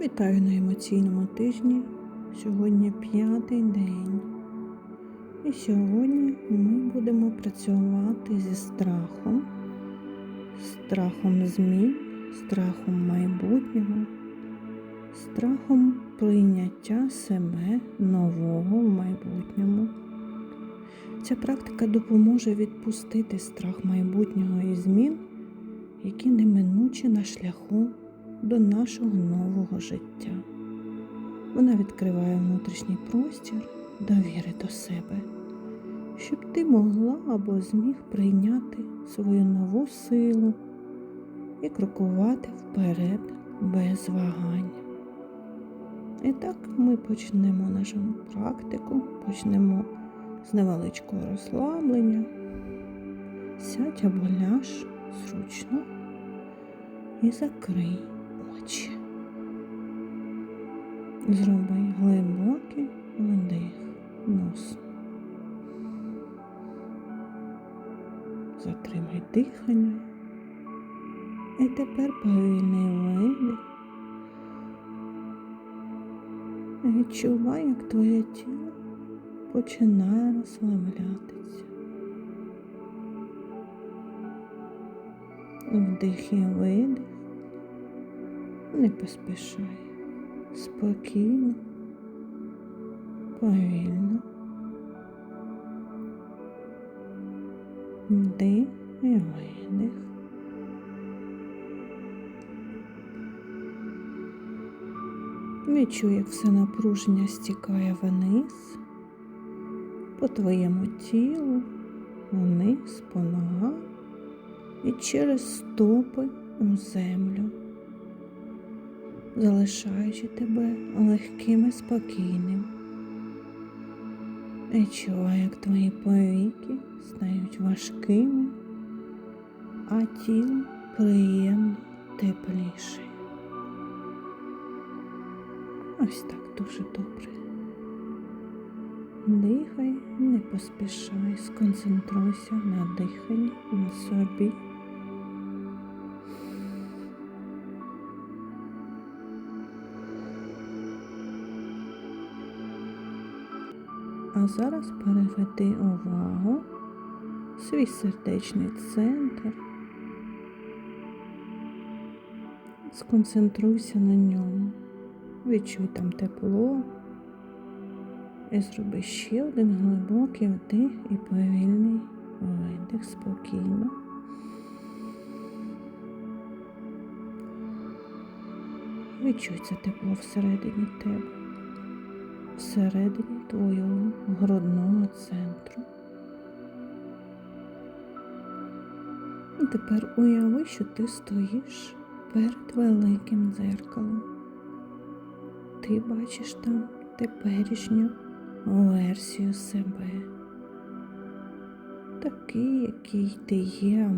Вітаю на емоційному тижні. Сьогодні п'ятий день. І сьогодні ми будемо працювати зі страхом, страхом змін, страхом майбутнього, страхом прийняття себе нового в майбутньому. Ця практика допоможе відпустити страх майбутнього і змін, які неминучі на шляху до нашого нового життя. Вона відкриває внутрішній простір довіри до себе, щоб ти могла або зміг прийняти свою нову силу і крокувати вперед без вагань. І так ми почнемо нашу практику, почнемо з невеличкого розслаблення. Сядь або ляж зручно і закрий очі. Зроби глибокий вдих носом. Затримай дихання. І тепер повільний видих. Відчувай, як твоє тіло починає розслаблятися. Вдих і видих. Не поспішай. Спокійно, повільно. Вдих і видих. Відчуй, як все напруження стікає вниз по твоєму тілу, вниз по ногам і через стопи у землю, залишаючи тебе легким і спокійним. Відчувай, як твої повіки стають важкими, а тіло приємно тепліше. Ось так дуже добре. Дихай, не поспішай, сконцентруйся на диханні, на собі. Зараз переведи увагу в свій сердечний центр. Сконцентруйся на ньому, відчуй там тепло і зроби ще один глибокий вдих і повільний видих спокійно. Відчуй це тепло всередині тебе всередині твого грудного центру. І тепер уяви, що ти стоїш перед великим дзеркалом. Ти бачиш там теперішню версію себе, такий, який ти є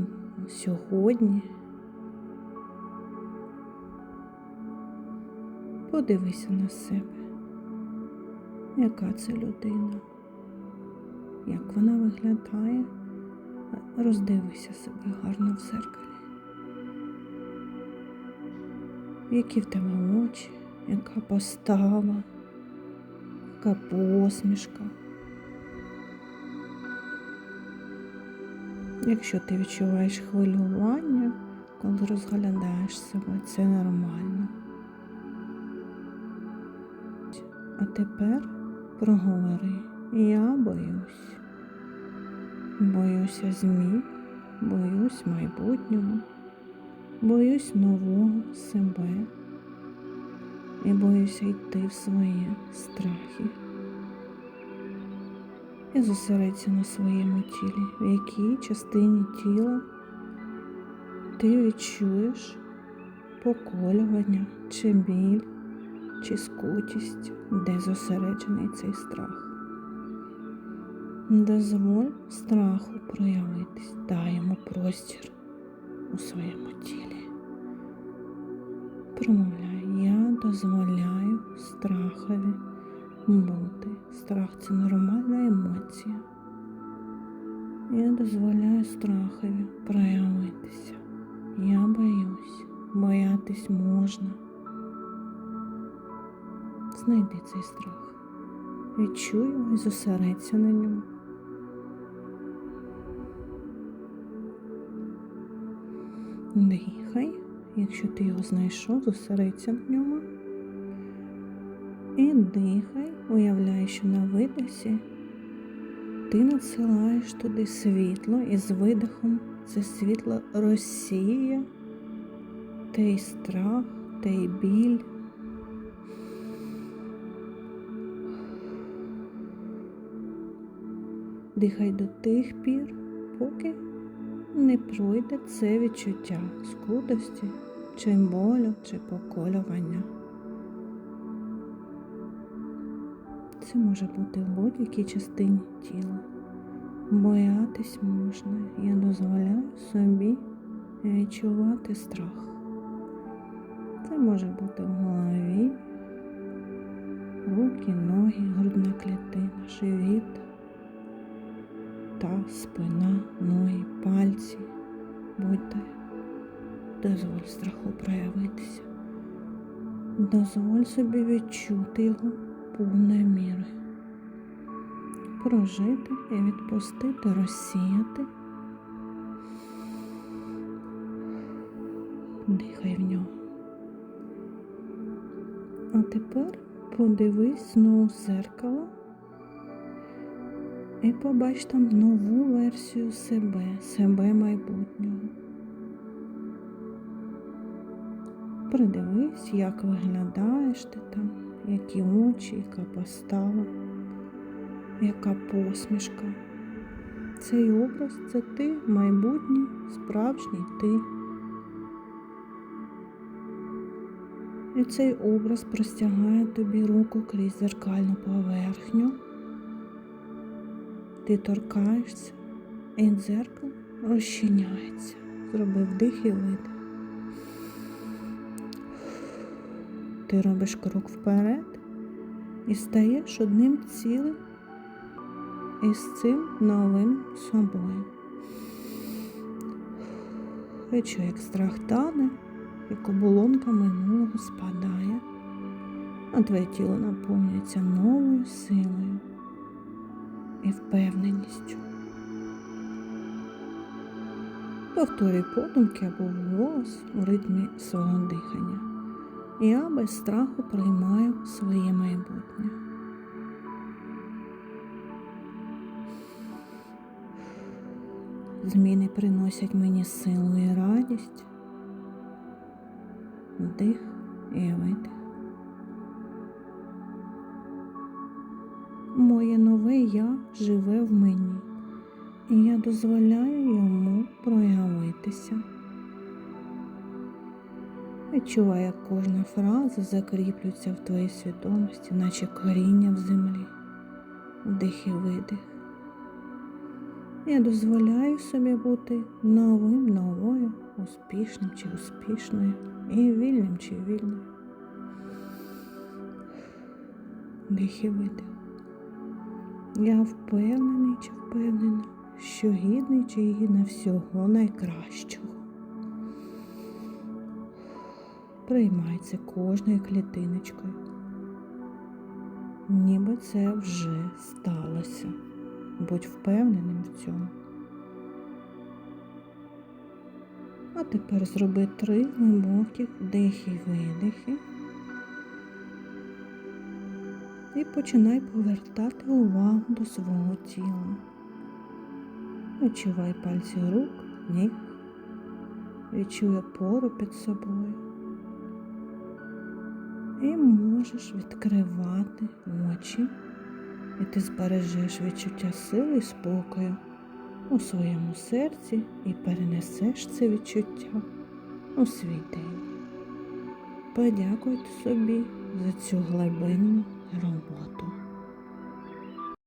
сьогодні. Подивися на себе яка це людина, як вона виглядає, роздивися себе гарно в зеркалі. Які в тебе очі, яка постава, яка посмішка. Якщо ти відчуваєш хвилювання, коли розглядаєш себе, це нормально. А тепер проговори. Я боюсь. Боюся змін, боюсь майбутнього, боюсь нового себе і боюся йти в свої страхи. І зосередься на своєму тілі, в якій частині тіла ти відчуєш поколювання чи біль чи скутість, де зосереджений цей страх. Дозволь страху проявитись, дай йому простір у своєму тілі. Промовляй, я дозволяю страхові бути. Страх це нормальна емоція. Я дозволяю страхові проявитися. Я боюсь, боятись можна. Знайди цей страх. Відчуй і зосередься на ньому. Дихай, якщо ти його знайшов, зосередься на ньому. І дихай, уявляй, що на видосі ти надсилаєш туди світло і з видихом це світло розсіє той страх, той біль. Дихай до тих пір, поки не пройде це відчуття скутості, чи болю, чи поколювання. Це може бути в будь-якій частині тіла. Боятись можна. Я дозволяю собі відчувати страх. Це може бути в голові, руки, ноги, грудна клітина, живіт, та спина, ноги, пальці. Будьте, дозволь страху проявитися. Дозволь собі відчути його повною мірою. Прожити і відпустити, розсіяти. Дихай в нього. А тепер подивись знову в зеркало і побач там нову версію себе, себе майбутнього. Придивись, як виглядаєш ти там, які очі, яка постава, яка посмішка. Цей образ це ти, майбутній, справжній ти. І цей образ простягає тобі руку крізь зеркальну поверхню. Ти торкаєшся, і дзеркало розчиняється. Зроби вдих і видих. Ти робиш крок вперед і стаєш одним цілим із цим новим собою. Відчуй, як страх тане, як оболонка минулого спадає, а твоє тіло наповнюється новою силою і впевненістю. Повторюй подумки або голос у ритмі свого дихання. Я без страху приймаю своє майбутнє. Зміни приносять мені силу і радість. Вдих і видих. Моє нове я живе в мені, і я дозволяю йому проявитися. Відчувай, як кожна фраза закріплюється в твоїй свідомості, наче коріння в землі, вдих і видих. Я дозволяю собі бути новим, новою, успішним чи успішною, і вільним чи вільною. Вдих і видих. Я впевнений чи впевнена, що гідний чи гідна всього найкращого. Приймай це кожною клітиночкою, ніби це вже сталося. Будь впевненим в цьому. А тепер зроби три глибокі вдихи видихи і починай повертати увагу до свого тіла. Відчувай пальці рук, ніг, відчуй опору під собою. І можеш відкривати очі, і ти збережеш відчуття сили і спокою у своєму серці і перенесеш це відчуття у свій день. Подякуйте собі за цю глибинну 여러분 모아도